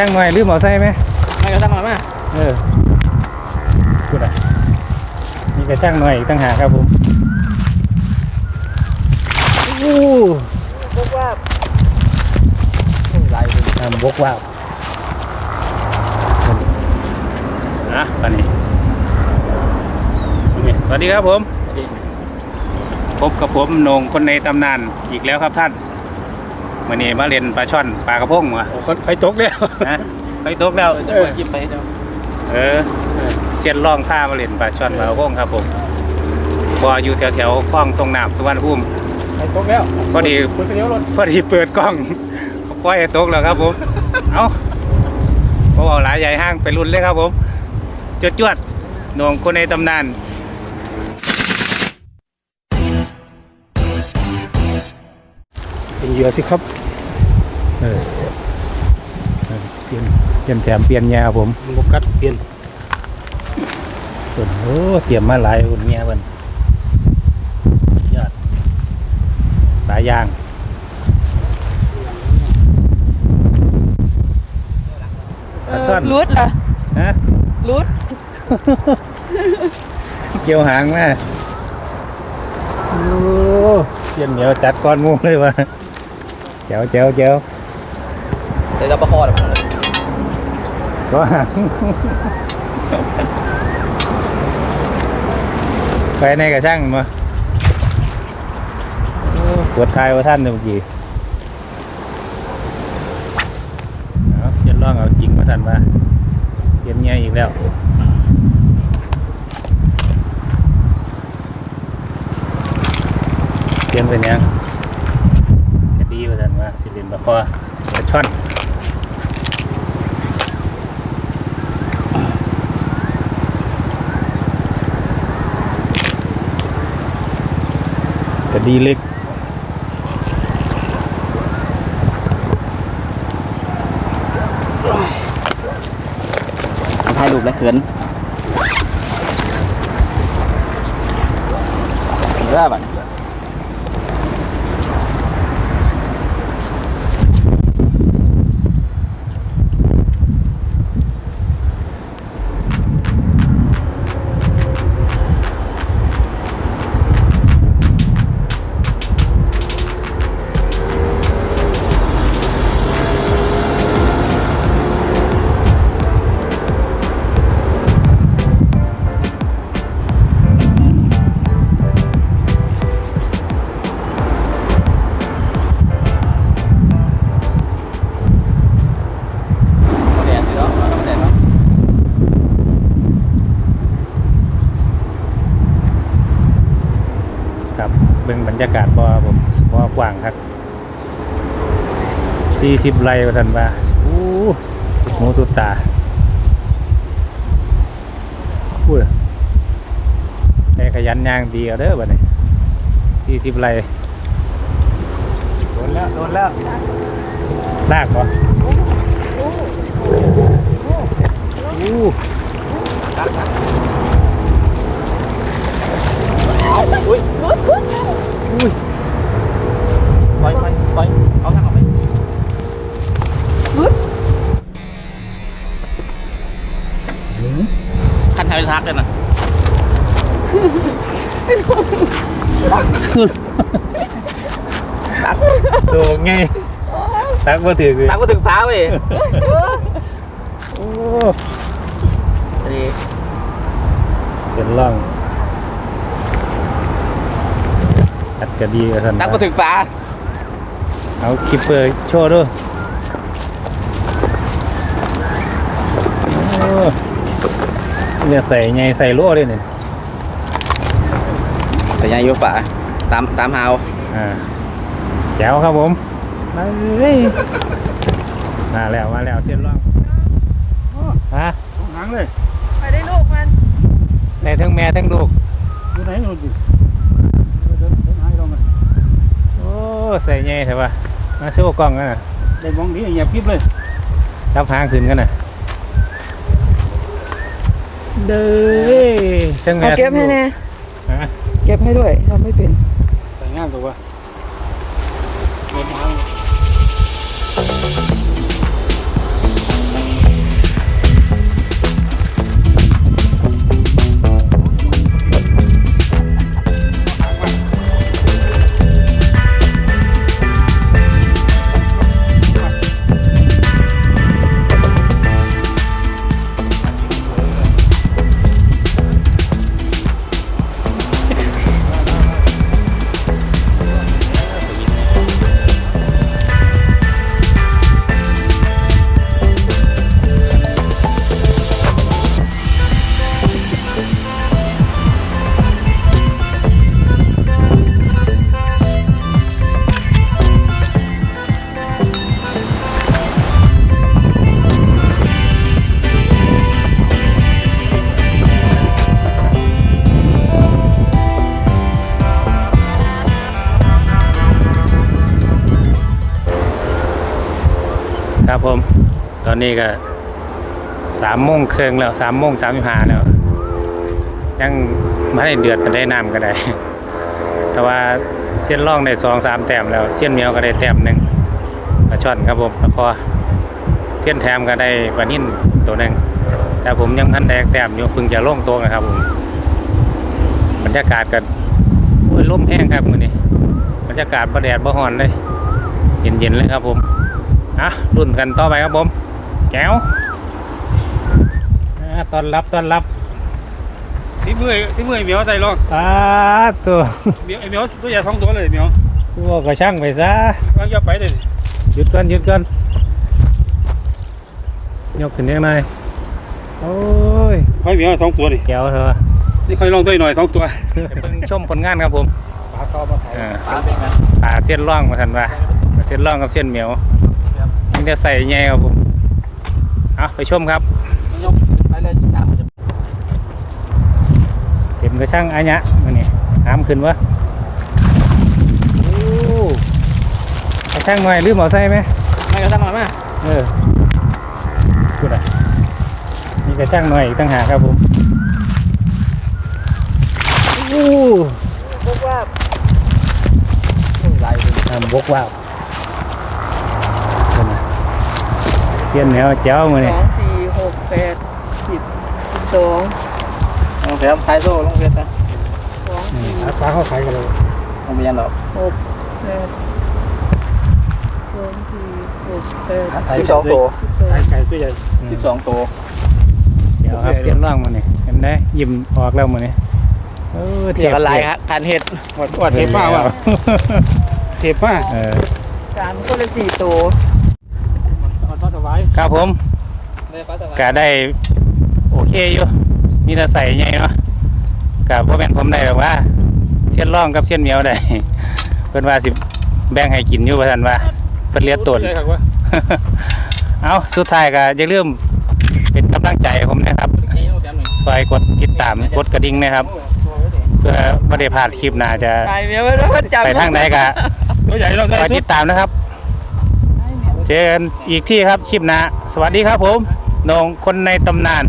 ช่างหน่อยลืมเอาใส่ไหมให้กระตั้งมาไหมเออพูดอะมีกระช่างหน่อยอีกตั้งหากครับผมอู้พวกว่าลายเป็นน้ำบกว้าวอะตอนนี้นี่สวัสดีครับผม พบกับผมโหนงคนในตำนานอีกแล้วครับท่าน วันนี้มาเล่นปลาช่อนปลากระพงวะโอ้คนไฟตกแล้วนะไปตกแล้วจะมาจิ้มไปเดี๋ยวเออเชียนล่องข้ามาเล่นปลาช่อนปลากระพงครับผมบออยู่แถวแถวๆคลองตรงน้ำสุวรรณภูมิไฟตกแล้วพอดีคุณไปเลี้ยวรถพอดีเปิดกล้องปล่อยให้ตกแล้วครับผมเอาพอเอาหลายใหญ่ห้างไปรุ่นเลยครับผมจวดจวดๆโหนงคนในตำนานเป็นเหยื่อสิครับ เออเออเปลี่ยนเปลี่ยนแถมเปลี่ยนยาผมมันบกัดเปลี่ยนส่วนโอ้เตรียมมาหลายคนเงี้ยเพิ่นยอดหลายอย่างปลาช่อนรูดล่ะฮะรูด เกี่ยวหางมาโอ้เยี่ยมเหนียวจัดก้อนหมูเลยวะเจ๋วเจ๋วเจ๋ว เดี๋ยวเราประคอเลยวก็หาไปในกระช่างมาปวดคายว่าท่านเมื่อกี้เอาเย็นร่องเอาจริงมาท่านว่าเย็นเงี้ยอีกแล้วเตรียมเป็นยังจะดีว่าท่านว่าสิเล่นบะคอกระช่อนกระ ดีเล็กถ่ายรูปแล้วเขินเริ่มอะ บเบิ่งบรรยากาศบ่ครับผมบ่กว้างครับสี่สิบไร่ว่าท่านว่าอู้สุดหูสุดตาพูดแค่ขยันย่างดีเอาเด้อบัดนี้สี่สิบไร่โดนแล้วโดนแล้วลากบ่อู้อุ้ยอุ้ยปล่อยไปปล่อยเอาทางออกไป รูด คันไทยทักเลยนะโดงไงตักบ่ถือเลยตักมาถึงฟ้าเว้ยโอ้นี่เสียนล่องตัดก็ดีว่าท่านตักว่ามาถึงฟ้าเอาคลิปเปอร์โชว์ด้วยโอ้ เนี่ยใส่ไงใส่รั่วเลยเนี่ยแต่ยังอยู่ป่าตามตามหาวอ่าแจ๋วครับผมมาเลยมาแล้วมาแล้วเส้นร่องฮะต้องหางเลยไปได้ลูกมันได้ทั้งแม่ทั้งลูกอยู่ไหนนู่นดิเดินเดินหายลงเลยโอ้ใส่ไงใช่ปะมาสู้กล้องกันนะได้มองดีอย่าพริบเลยจับหางขึ้นกันนะ เด้อทั้งแม่เอาเก็บให้แน่ฮะเก็บให้ด้วยทำไม่เป็นใส่งานตัววะ นนี้ก็สามโมงเครึ่งแล้วสามโมงสามสิบห้าแล้ว ยังไม่ได้เดือดไปได้น้ำก็ได้ แต่ว่าเส้นล่องได้สองสามแต้มแล้ว เส้นเมียวก็ได้แต้มหนึ่งปลาช่อนครับผมแล้วพอเส้นแถมก็ได้ปลานิ่นตัวหนึ่งแต่ผมยังพันแดกแต้มอยู่เพิ่งจะล่งตัวนะครับผมบรรยากาศก็โอ้ยลมแห้งครับมือนี้บรรยากาศประแดดบ่ฮ้อนเลยเย็นๆเลยครับผมอะรุ่นกันต่อไปครับผม แก้วอ่าต้อนรับต้อนรับสิมือสิมือไอ้เหมียวใจรอกอ่าตัวเหมียวไอ้เหมียวตัวใหญ่ท้องตัวเลยเหมียวตัวก็ช่างไปซะวางยาไปเลยหยุดก่อนหยุดก่อนยกขึ้นยังไงโอ้ยค่อยเหมียวสองตัวนี่แก้วเถอะนี่ค่อยลองตัวหน่อยสองตัวเพิ่งชมผลงานครับผมปลาเข้ามาถ่ายอ่าปลาเป็นไงปลาเส้นร่องมาทันว่าเส้นร่องกับเส้นเหมียวมันจะใส่ไงครับผม เอาไปชมครับยกไปเลยตามมันจะเต็มกระช่างอันยะมันนี่ห้ามขึ้นวะโอ้กระช่างหน่อยลืมเอาใส่ไหมไม่กระทั่งหน่อยไหมเออพูดอะมีกระช่างหน่อยอีกตั้งหากครับผมโอ้พวกว่าลายเป็นทำบกว้าวเพิ่นน่ะ เสียนแนวเจ้ามือสนี่องสี่หกแปดสิบสิบสองลงแถมท้ายโซ่ลงเวียนไปสองสี่ปลาเข้าขายกันเลยลงไปยันดอกหกแปดสองสี่หกแปดสิบสองตัวสิบสอขางยไก่ตัวใหญ่สิบสองตัวเดี๋ยวครับเสียนร่องมือนี่เห็นไหมยิ้มออกแล้วมือนี่เออเทียบกันลายครับการเห็ดวัดวัดเทป้าว่ะเทป้าเออสามคนละสี่ตัว เอาทอดถวาย ครับผมได้ปลาสวายก็ได้โอเคอยู่มีแต่ใส่ไงเนาะกับว่าเป็นผมได้แบบว่าเชียนร่องกับเชียนเหมียวได้เพิ่นว่าสิแบ่งให้กินอยู่ว่าท่านว่าเพิ่นเลียตนใหญ่ครับว่าเอาสุดท้ายก็อย่าลืมเป็นกำลังใจให้ผมนะครับนี่ลงแถมหนึ่งคอยกดติดตามกดกระดิ่งนะครับเพื่อไม่ได้พลาดคลิปหน้าจะตายเมียไม่รู้ว่าจำไปทางไหนก็ตัวใหญ่เราคได้อยสุติดดตามนะครับ เจอกันอีกที่ครับคลิปหน้าสวัสดีครับผมนงคนในตำนาน